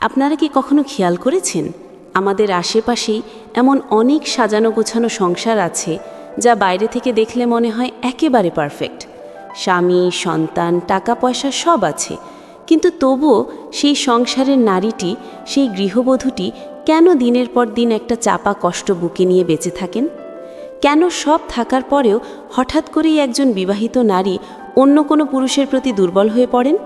আপনারা কি কখনো খেয়াল করেছেন? আমাদের আশেপাশেই এমন অনেক সাজানো গোছানো সংসার আছে যা বাইরে থেকে দেখলে মনে হয় একেবারে পারফেক্ট। স্বামী, সন্তান টাকা পয়সা সব আছে। কিন্তু তবুও সেই সংসারের নারীটি, সেই গৃহবধূটি কেন দিনের পর দিন একটা চাপা কষ্ট বুকে নিয়ে বেঁচে থাকেন? কেন সব থাকার পরেও হঠাৎ করেই একজন বিবাহিত নারী অন্য কোনো পুরুষের প্রতি দুর্বল হয়ে পড়েন?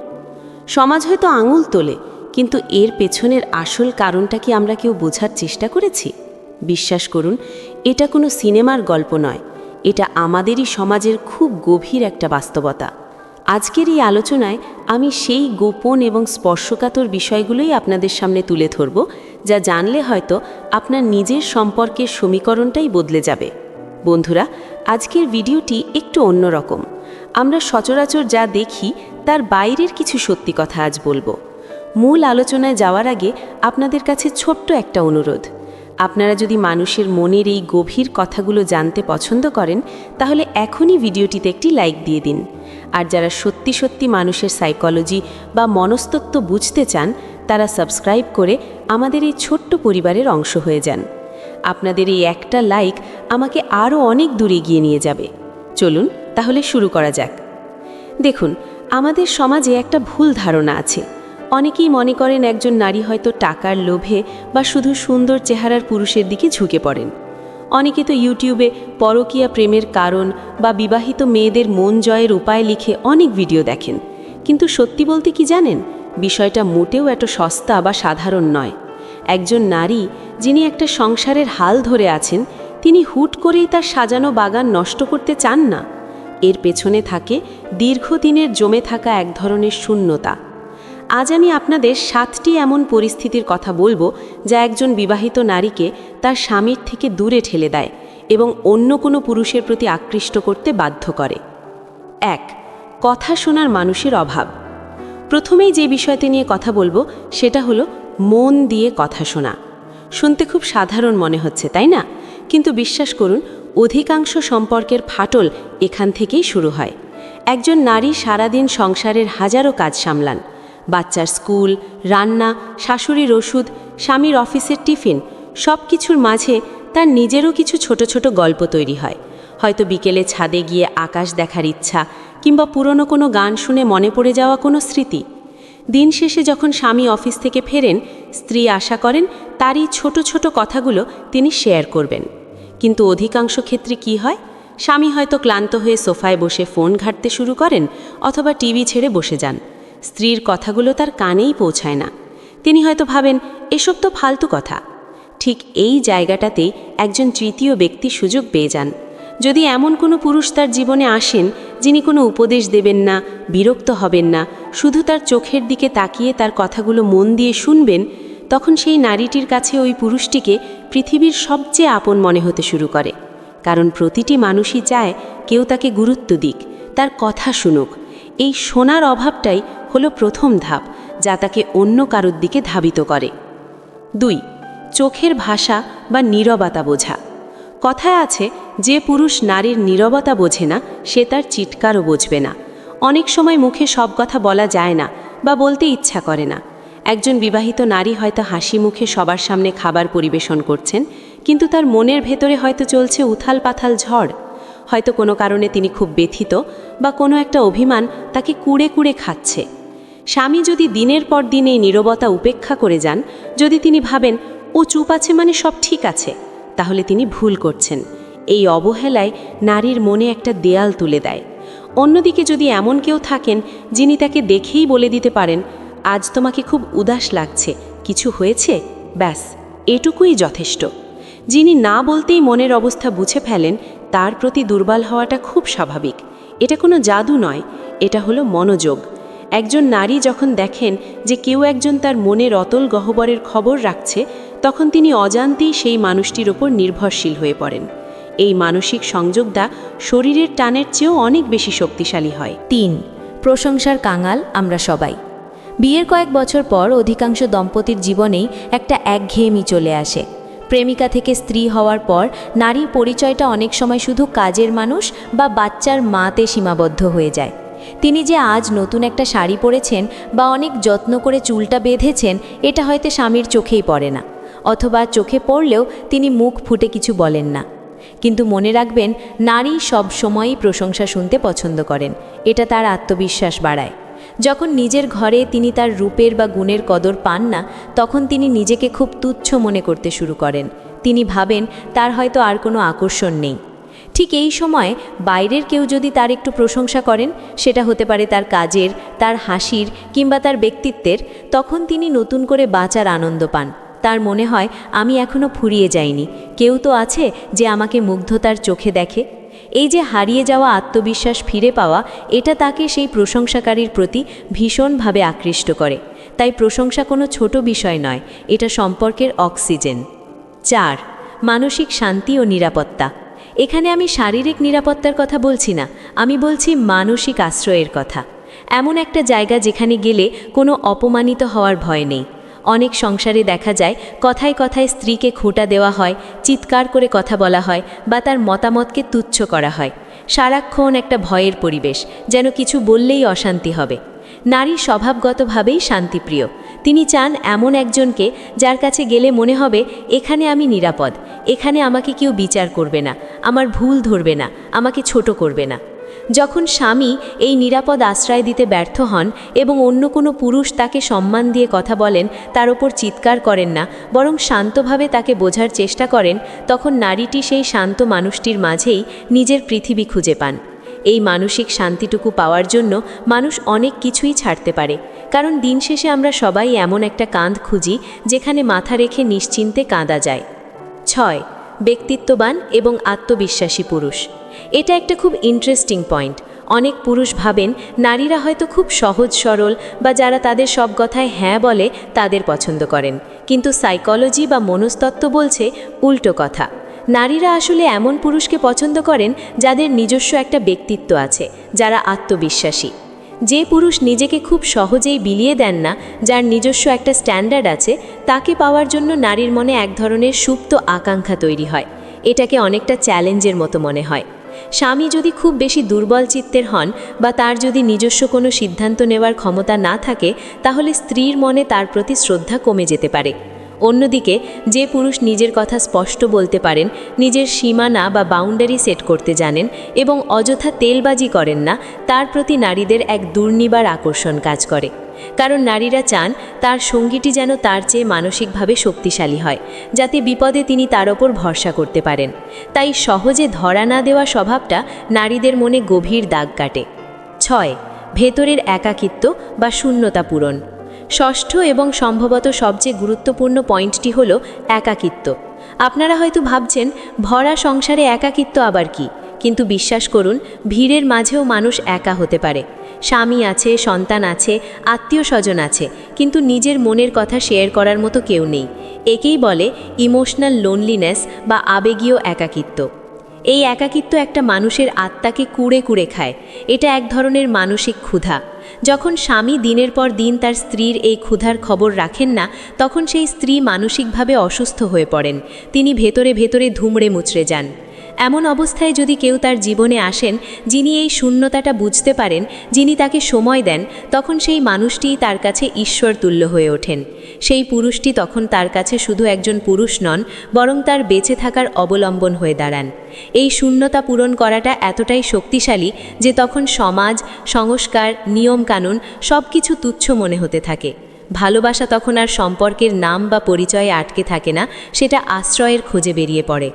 সমাজ হয়তো আঙুল তোলে কিন্তু এর পেছনের আসল কারণটা কি আমরা কেউ বোঝার চেষ্টা করেছি? বিশ্বাস করুন, এটা কোনো সিনেমার গল্প নয়। এটা আমাদেরই সমাজের খুব গভীর একটা বাস্তবতা। আজকের এই আলোচনায় আমি সেই গোপন এবং স্পর্শকাতর বিষয়গুলোই আপনাদের সামনে তুলে ধরব, যা জানলে হয়তো আপনার নিজের সম্পর্কের সমীকরণটাই বদলে যাবে। বন্ধুরা, আজকের ভিডিওটি একটু অন্যরকম আমরা সচরাচর যা দেখি, তার বাইরের কিছু সত্যি কথা আজ বলব। মূল আলোচনায় যাওয়ার আগে আপনাদের কাছে ছোট্ট একটা অনুরোধ। আপনারা যদি মানুষের মনের এই গভীর কথাগুলো জানতে পছন্দ করেন, তাহলে এখনই ভিডিওটিতে একটি লাইক দিয়ে দিন। আর যারা সত্যি সত্যি মানুষের সাইকোলজি বা মনস্তত্ত্ব বুঝতে চান, তারা সাবস্ক্রাইব করে আমাদের এই ছোট্ট পরিবারের অংশ হয়ে যান। আপনাদের এই একটা লাইক আমাকে আরও অনেক দূরে গিয়ে নিয়ে যাবে। চলুন তাহলে শুরু করা যাক। দেখুন, আমাদের সমাজে একটা ভুল ধারণা আছে। অনেকেই মনে করেন একজন নারী হয়তো টাকার লোভে বা শুধু সুন্দর চেহারার পুরুষের দিকে ঝুঁকে পড়েন। অনেকে তো ইউটিউবে পরকীয়া প্রেমের কারণ বা বিবাহিত মেয়েদের মন জয়ের উপায় লিখে অনেক ভিডিও দেখেন। কিন্তু সত্যি বলতে কি জানেন? বিষয়টা মোটেও এত সস্তা বা সাধারণ নয়। একজন নারী যিনি একটা সংসারের হাল ধরে আছেন, তিনি হুট করেই তার সাজানো বাগান নষ্ট করতে চান না। এর পেছনে থাকে দীর্ঘদিনের জমে থাকা এক ধরনের শূন্যতা। আজ আমি আপনাদের সাতটি এমন পরিস্থিতির কথা বলব যা একজন বিবাহিত নারীকে তার স্বামীর থেকে দূরে ঠেলে দেয় এবং অন্য কোনো পুরুষের প্রতি আকৃষ্ট করতে বাধ্য করে। এক, কথা শোনার মানুষের অভাব। প্রথমেই যে বিষয়টি নিয়ে কথা বলব সেটা হলো মন দিয়ে কথা শোনা। শুনতে খুব সাধারণ মনে হচ্ছে, তাই না? কিন্তু বিশ্বাস করুন, অধিকাংশ সম্পর্কের ফাটল এখান থেকেই শুরু হয়। একজন নারী সারাদিন সংসারের হাজারো কাজ সামলান। বাচ্চার স্কুল, রান্না, শাশুড়ির ওষুধ, স্বামীর অফিসের টিফিন সব কিছুর মাঝে তার নিজেরও কিছু ছোট ছোট গল্প তৈরি হয়। হয়তো বিকেলে ছাদে গিয়ে আকাশ দেখার ইচ্ছা কিংবা পুরনো কোনো গান শুনে মনে পড়ে যাওয়া কোনো স্মৃতি। দিন শেষে যখন স্বামী অফিস থেকে ফেরেন, স্ত্রী আশা করেন তারই ছোট ছোট কথাগুলো তিনি শেয়ার করবেন। কিন্তু অধিকাংশ ক্ষেত্রে কি হয়? স্বামী হয়তো ক্লান্ত হয়ে সোফায় বসে ফোন ঘাঁটতে শুরু করেন অথবা টিভি ছেড়ে বসে যান। স্ত্রীর কথাগুলো তার কানেই পৌঁছায় না। তিনি হয়তো ভাবেন, এসব তো ফালতু কথা। ঠিক এই জায়গাটাতেই একজন তৃতীয় ব্যক্তি সুযোগ পেয়ে যান। যদি এমন কোনো পুরুষ তার জীবনে আসেন, যিনি কোনো উপদেশ দেবেন না, বিরক্ত হবেন না, শুধু তার চোখের দিকে তাকিয়ে তার কথাগুলো মন দিয়ে শুনবেন, তখন সেই নারীটির কাছে ওই পুরুষটিকে পৃথিবীর সবচেয়ে আপন মনে হতে শুরু করে। কারণ প্রতিটি মানুষই চায় কেউ তাকে গুরুত্ব দিক, তার কথা শুনুক। এই শোনার অভাবটাই হলো প্রথম ধাপ, যা তাকে অন্য কারোর দিকে ধাবিত করে। দুই, চোখের ভাষা বা নীরবতা বোঝা। কথায় আছে, যে পুরুষ নারীর নীরবতা বোঝে না, সে তার চিৎকারও বুঝবে না। অনেক সময় মুখে সব কথা বলা যায় না বা বলতে ইচ্ছা করে না। একজন বিবাহিত নারী হয়তো হাসি মুখে সবার সামনে খাবার পরিবেশন করছেন, কিন্তু তার মনের ভেতরে হয়তো চলছে উথাল পাথাল ঝড়। হয়তো কোনো কারণে তিনি খুব ব্যথিত বা কোনো একটা অভিমান তাকে কুড়ে কুড়ে খাচ্ছে। স্বামী যদি দিনের পর দিন এই নীরবতা উপেক্ষা করে যান, যদি তিনি ভাবেন, ও চুপ আছে মানে সব ঠিক আছে, তাহলে তিনি ভুল করছেন। এই অবহেলায় নারীর মনে একটা দেয়াল তুলে দেয়। অন্যদিকে যদি এমন কেউ থাকেন, যিনি তাকে দেখেই বলে দিতে পারেন, আজ তোমাকে খুব উদাস লাগছে, কিছু হয়েছে? ব্যাস, এটুকুই যথেষ্ট। যিনি না বলতেই মনের অবস্থা বুঝে ফেলেন, তার প্রতি দুর্বল হওয়াটা খুব স্বাভাবিক। এটা কোনো জাদু নয়, এটা হলো মনোযোগ। একজন নারী যখন দেখেন যে কেউ একজন তার মনের অতল গহ্বরের খবর রাখছে, তখন তিনি অজান্তেই সেই মানুষটির ওপর নির্ভরশীল হয়ে পড়েন। এই মানসিক সংযোগটা শরীরের টানের চেয়েও অনেক বেশি শক্তিশালী হয়। তিন, প্রশংসার কাঙাল আমরা সবাই। বিয়ের কয়েক বছর পর অধিকাংশ দম্পতির জীবনেই একটা একঘেয়েমি চলে আসে। প্রেমিকা থেকে স্ত্রী হওয়ার পর নারীর পরিচয়টা অনেক সময় শুধু কাজের মানুষ বা বাচ্চার মাতে সীমাবদ্ধ হয়ে যায়। তিনি যে আজ নতুন একটা শাড়ি পরেছেন বা অনেক যত্ন করে চুলটা বেঁধেছেন, এটা হয়তো স্বামীর চোখেই পড়ে না, অথবা চোখে পড়লেও তিনি মুখ ফুটে কিছু বলেন না। কিন্তু মনে রাখবেন, নারী সব সময়ই প্রশংসা শুনতে পছন্দ করেন, এটা তার আত্মবিশ্বাস বাড়ায়। যখন নিজের ঘরে তিনি তার রূপের বা গুণের কদর পান না, তখন তিনি নিজেকে খুব তুচ্ছ মনে করতে শুরু করেন। তিনি ভাবেন, তার হয়তো আর কোনো আকর্ষণ নেই। ঠিক এই সময় বাইরের কেউ যদি তার একটু প্রশংসা করেন, সেটা হতে পারে তার কাজের, তার হাসির কিংবা তার ব্যক্তিত্বের, তখন তিনি নতুন করে বাঁচার আনন্দ পান। তার মনে হয়, আমি এখনও ফুরিয়ে যাইনি। কেউ তো আছে যে আমাকে মুগ্ধতার চোখে দেখে। এই যে হারিয়ে যাওয়া আত্মবিশ্বাস ফিরে পাওয়া, এটা তাকে সেই প্রশংসাকারীর প্রতি ভীষণভাবে আকৃষ্ট করে। তাই প্রশংসা কোনো ছোট বিষয় নয়, এটা সম্পর্কের অক্সিজেন। চার, মানসিক শান্তি ও নিরাপত্তা। এখানে আমি শারীরিক নিরাপত্তার কথা বলছি না, আমি বলছি মানসিক আশ্রয়ের কথা। এমন একটা জায়গা যেখানে গেলে কোনো অপমানিত হওয়ার ভয় নেই। অনেক সংসারে দেখা যায়, কথায় কথায় স্ত্রীকে খোঁটা দেওয়া হয়, চিৎকার করে কথা বলা হয় বা তার মতামতকে তুচ্ছ করা হয়। সারাক্ষণ একটা ভয়ের পরিবেশ, যেন কিছু বললেই অশান্তি হবে। নারী স্বভাবগতভাবেই শান্তিপ্রিয়। তিনি চান এমন একজনকে যার কাছে গেলে মনে হবে, এখানে আমি নিরাপদ, এখানে আমাকে কেউ বিচার করবে না, আমার ভুল ধরবে না, আমাকে ছোট করবে না। যখন স্বামী এই নিরাপদ আশ্রয় দিতে ব্যর্থ হন এবং অন্য কোনো পুরুষ তাকে সম্মান দিয়ে কথা বলেন, তার ওপর চিৎকার করেন না, বরং শান্তভাবে তাকে বোঝার চেষ্টা করেন, তখন নারীটি সেই শান্ত মানুষটির মাঝেই নিজের পৃথিবী খুঁজে পান। এই মানসিক শান্তিটুকু পাওয়ার জন্য মানুষ অনেক কিছুই ছাড়তে পারে। কারণ দিন শেষে আমরা সবাই এমন একটা কাঁধ খুঁজি, যেখানে মাথা রেখে নিশ্চিন্তে কাঁদা যায়। ছয়, ব্যক্তিত্ববান এবং আত্মবিশ্বাসী পুরুষ। এটা একটা খুব ইন্টারেস্টিং পয়েন্ট অনেক পুরুষ ভাবেন, নারীরা হয়তো খুব সহজ সরল বা যারা তাদের সব কথায় হ্যাঁ বলে তাদের পছন্দ করেন। কিন্তু সাইকোলজি বা মনস্তত্ত্ব বলছে উল্টো কথা। নারীরা আসলে এমন পুরুষকে পছন্দ করেন যাদের নিজস্ব একটা ব্যক্তিত্ব আছে, যারা আত্মবিশ্বাসী। যে পুরুষ নিজেকে খুব সহজেই বিলিয়ে দেন না, যার নিজস্ব একটা স্ট্যান্ডার্ড আছে, তাকে পাওয়ার জন্য নারীর মনে এক ধরনের সুপ্ত আকাঙ্ক্ষা তৈরি হয়। এটাকে অনেকটা চ্যালেঞ্জের মতো মনে হয়। স্বামী যদি খুব বেশি দুর্বল চিত্তের হন বা তার যদি নিজস্ব কোনো সিদ্ধান্ত নেওয়ার ক্ষমতা না থাকে, তাহলে স্ত্রীর মনে তার প্রতি শ্রদ্ধা কমে যেতে পারে। অন্যদিকে, যে পুরুষ নিজের কথা স্পষ্ট বলতে পারেন, নিজের সীমানা বা বাউন্ডারি সেট করতে জানেন এবং অযথা তেলবাজি করেন না, তার প্রতি নারীদের এক দুর্নিবার আকর্ষণ কাজ করে। কারণ নারীরা চান তার সঙ্গীটি যেন তার চেয়ে মানসিকভাবে শক্তিশালী হয়, যাতে বিপদে তিনি তার ওপর ভরসা করতে পারেন। তাই সহজে ধরা না দেওয়া স্বভাবটা নারীদের মনে গভীর দাগ কাটে। ছয়, ভেতরের একাকিত্ব বা শূন্যতা পূরণ। ষষ্ঠ এবং সম্ভবত সবচেয়ে গুরুত্বপূর্ণ পয়েন্টটি হল একাকিত্ব। আপনারা হয়তো ভাবছেন, ভরা সংসারে একাকিত্ব আবার কি? কিন্তু বিশ্বাস করুন, ভিড়ের মাঝেও মানুষ একা হতে পারে। স্বামী আছে, সন্তান আছে আত্মীয় স্বজন আছে, কিন্তু নিজের মনের কথা শেয়ার করার মতো কেউ নেই। একেই বলে ইমোশনাল লোনলিনেস বা আবেগীয় একাকিত্ব। এই একাকিত্ব একটা মানুষের আত্মাকে কুড়ে কুড়ে খায়। এটা এক ধরনের মানসিক ক্ষুধা। যখন স্বামী দিনের পর দিন তার স্ত্রীর এই ক্ষুধার খবর রাখেন না, তখন সেই স্ত্রী মানসিকভাবে অসুস্থ হয়ে পড়েন। তিনি ভেতরে ভেতরে ধুমড়ে মুচড়ে যান। এমন অবস্থায় যদি কেউ তার জীবনে আসেন, যিনি এই শূন্যতাটা বুঝতে পারেন, যিনি তাকে সময় দেন, তখন সেই মানুষটিই তার কাছে ঈশ্বর তুল্য হয়ে ওঠেন। সেই পুরুষটি তখন তার কাছে শুধু একজন পুরুষ নন, বরং তার বেঁচে থাকার অবলম্বন হয়ে দাঁড়ান। এই শূন্যতা পূরণ করাটা এতটাই শক্তিশালী যে তখন সমাজ, সংস্কার, নিয়মকানুন সব কিছু তুচ্ছ মনে হতে থাকে। ভালোবাসা তখন আর সম্পর্কের নাম বা পরিচয়ে আটকে থাকে না, সেটা আশ্রয়ের খোঁজে বেরিয়ে পড়ে।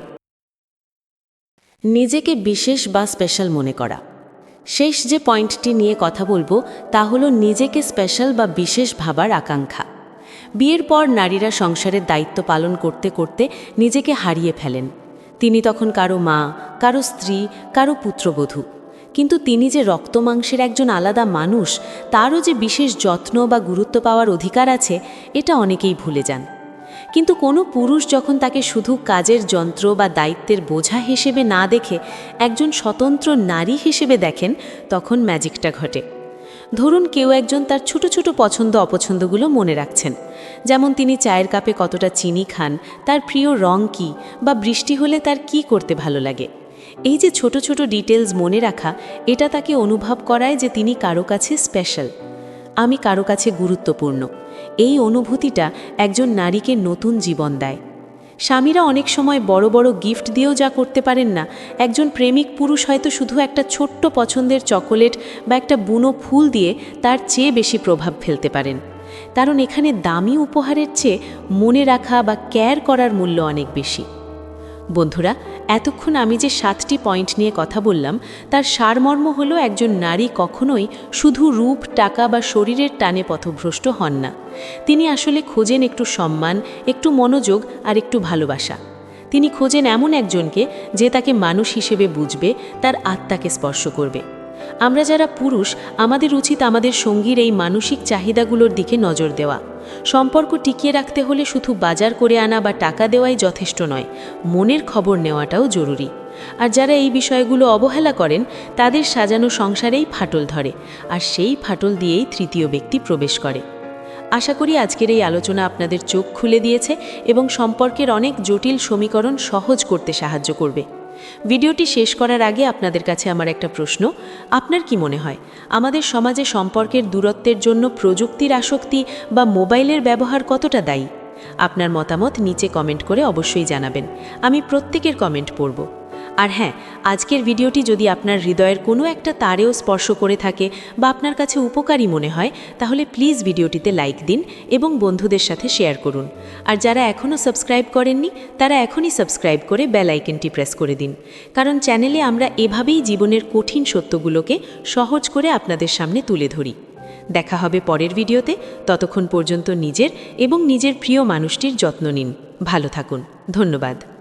নিজেকে বিশেষ বা স্পেশাল মনে করা। শেষ যে পয়েন্টটি নিয়ে কথা বলব, তা হলো নিজেকে স্পেশাল বা বিশেষ ভাবার আকাঙ্ক্ষা। বিয়ের পর নারীরা সংসারের দায়িত্ব পালন করতে করতে নিজেকে হারিয়ে ফেলেন। তিনি তখন কারও মা, কারও স্ত্রী, কারও পুত্রবধূ। কিন্তু তিনি যে রক্তমাংসের একজন আলাদা মানুষ, তারও যে বিশেষ যত্ন বা গুরুত্ব পাওয়ার অধিকার আছে, এটা অনেকেই ভুলে যান। কিন্তু কোনো পুরুষ যখন তাকে শুধু কাজের যন্ত্র বা দায়িত্বের বোঝা হিসেবে না দেখে একজন স্বতন্ত্র নারী হিসেবে দেখেন, তখন ম্যাজিকটা ঘটে। ধরুন কেউ একজন তার ছোট ছোট পছন্দ অপছন্দগুলো মনে রাখছেন। যেমন তিনি চায়ের কাপে কতটা চিনি খান, তার প্রিয় রং কী বা বৃষ্টি হলে তার কি করতে ভালো লাগে। এই যে ছোট ছোট ডিটেলস মনে রাখা, এটা তাকে অনুভব করায় যে তিনি কারও কাছে স্পেশাল। আমি কারও কাছে গুরুত্বপূর্ণ। এই অনুভূতিটা একজন নারীকে নতুন জীবন দেয়। স্বামীরা অনেক সময় বড় বড় গিফট দিয়েও যা করতে পারেন না। একজন প্রেমিক পুরুষ হয়তো শুধু একটা ছোট্ট পছন্দের চকোলেট বা একটা বুনো ফুল দিয়ে তার চেয়ে বেশি প্রভাব ফেলতে পারেন। কারণ এখানে দামি উপহারের চেয়ে মনে রাখা বা কেয়ার করার মূল্য অনেক বেশি। বন্ধুরা, এতক্ষণ আমি যে সাতটি পয়েন্ট নিয়ে কথা বললাম, তার সারমর্ম হলো একজন নারী কখনোই শুধু রূপ, টাকা বা শরীরের টানে পথভ্রষ্ট হন না। তিনি আসলে খোঁজেন একটু সম্মান, একটু মনোযোগ আর একটু ভালোবাসা। তিনি খোঁজেন এমন একজনকে যে তাকে মানুষ হিসেবে বুঝবে, তার আত্মাকে স্পর্শ করবে। আমরা যারা পুরুষ, আমাদের উচিত আমাদের সঙ্গীর এই মানসিক চাহিদাগুলোর দিকে নজর দেওয়া। সম্পর্ক টিকিয়ে রাখতে হলে শুধু বাজার করে আনা বা টাকা দেওয়াই যথেষ্ট নয়, মনের খবর নেওয়াটাও জরুরি। আর যারা এই বিষয়গুলো অবহেলা করেন, তাদের সাজানো সংসারেই ফাটল ধরে, আর সেই ফাটল দিয়েই তৃতীয় ব্যক্তি প্রবেশ করে। আশা করি আজকের এই আলোচনা আপনাদের চোখ খুলে দিয়েছে এবং সম্পর্কের অনেক জটিল সমীকরণ সহজ করতে সাহায্য করবে। ভিডিওটি শেষ করার আগে আপনাদের কাছে আমার একটা প্রশ্ন। আপনার কি মনে হয়, আমাদের সমাজে সম্পর্কের দূরত্বের জন্য প্রযুক্তির আসক্তি বা মোবাইলের ব্যবহার কতটা দায়ী? আপনার মতামত নিচে কমেন্ট করে অবশ্যই জানাবেন। আমি প্রত্যেকের কমেন্ট পড়ব। আর হ্যাঁ আজকের ভিডিওটি যদি আপনার হৃদয়ের কোনো একটা তারেও স্পর্শ করে থাকে বা আপনার কাছে উপকারী মনে হয়, তাহলে প্লিজ ভিডিওটিতে লাইক দিন এবং বন্ধুদের সাথে শেয়ার করুন। আর যারা এখনও সাবস্ক্রাইব করেননি, তারা এখনই সাবস্ক্রাইব করে বেল আইকনটি প্রেস করে দিন। কারণ চ্যানেলে আমরা এভাবেই জীবনের কঠিন সত্যগুলোকে সহজ করে আপনাদের সামনে তুলে ধরি। দেখা হবে পরের ভিডিওতে। ততক্ষণ পর্যন্ত নিজের এবং নিজের প্রিয় মানুষটির যত্ন নিন। ভালো থাকুন। ধন্যবাদ।